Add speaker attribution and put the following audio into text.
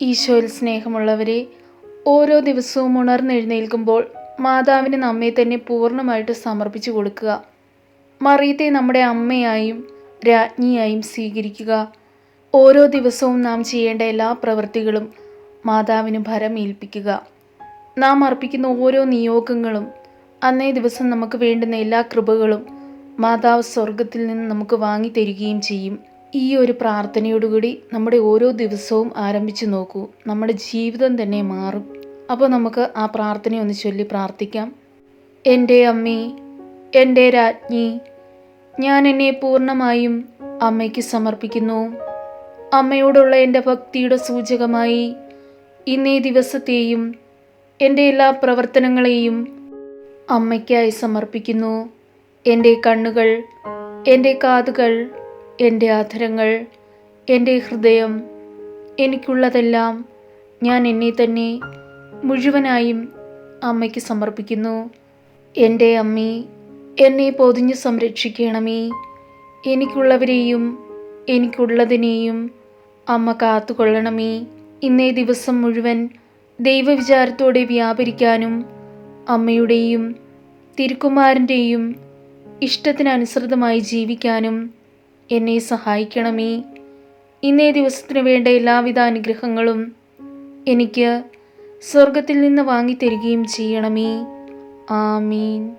Speaker 1: ഈശോയിൽ സ്നേഹമുള്ളവരെ ഓരോ ദിവസവും ഉണർന്നെഴുന്നേൽക്കുമ്പോൾ മാതാവിന് നമ്മെ തന്നെ പൂർണമായിട്ട് സമർപ്പിച്ചു കൊടുക്കുക. മറിയത്തെ നമ്മുടെ അമ്മയായും രാജ്ഞിയായും സ്വീകരിക്കുക. ഓരോ ദിവസവും നാം ചെയ്യേണ്ട എല്ലാ പ്രവൃത്തികളും മാതാവിന് ഭരമേൽപ്പിക്കുക നാം അർപ്പിക്കുന്ന ഓരോ നിയോഗങ്ങളും അന്നേ ദിവസം നമുക്ക് വേണ്ടുന്ന എല്ലാ കൃപകളും മാതാവ് സ്വർഗത്തിൽ നിന്ന് നമുക്ക് വാങ്ങി തരികയും ചെയ്യും. ഈ ഒരു പ്രാർത്ഥനയോടുകൂടി നമ്മുടെ ഓരോ ദിവസവും ആരംഭിച്ച് നോക്കൂ. നമ്മുടെ ജീവിതം തന്നെ മാറും. അപ്പോൾ നമുക്ക് ആ പ്രാർത്ഥന ഒന്ന് ചൊല്ലി പ്രാർത്ഥിക്കാം. എന്റെ അമ്മേ എന്റെ രാജ്ഞി ഞാൻ എന്നെ പൂർണമായും അമ്മയ്ക്ക് സമർപ്പിക്കുന്നു. അമ്മയോടുള്ള എന്റെ ഭക്തിയുടെ സൂചകമായി ഇന്നേ ദിവസത്തെയും എന്റെ എല്ലാ പ്രവർത്തനങ്ങളെയും അമ്മയ്ക്കായി സമർപ്പിക്കുന്നു. എന്റെ കണ്ണുകൾ എന്റെ കാതുകൾ എന്റെ ആധരങ്ങൾ എന്റെ ഹൃദയം എനിക്കുള്ളതെല്ലാം ഞാൻ എന്നെ തന്നെ മുഴുവനായും അമ്മയ്ക്ക് സമർപ്പിക്കുന്നു. എന്റെ അമ്മി എന്നെ പൊതിഞ്ഞ് സംരക്ഷിക്കണമേ. എനിക്കുള്ളവരെയും എനിക്കുള്ളതിനെയും അമ്മ കാത്തുകൊള്ളണമേ. ഇന്നേ ദിവസം മുഴുവൻ ദൈവവിചാരത്തോടെ വ്യാപരിക്കാനും അമ്മയുടെയും തിരുക്കുമാരന്റെയും ഇഷ്ടത്തിനനുസൃതമായി ജീവിക്കാനും എന്നെ സഹായിക്കണമേ. ഇന്നേ ദിവസത്തിന് വേണ്ട എല്ലാവിധ അനുഗ്രഹങ്ങളും എനിക്ക് സ്വർഗത്തിൽ നിന്ന് വാങ്ങിത്തരികയും ചെയ്യണമേ. ആമീൻ.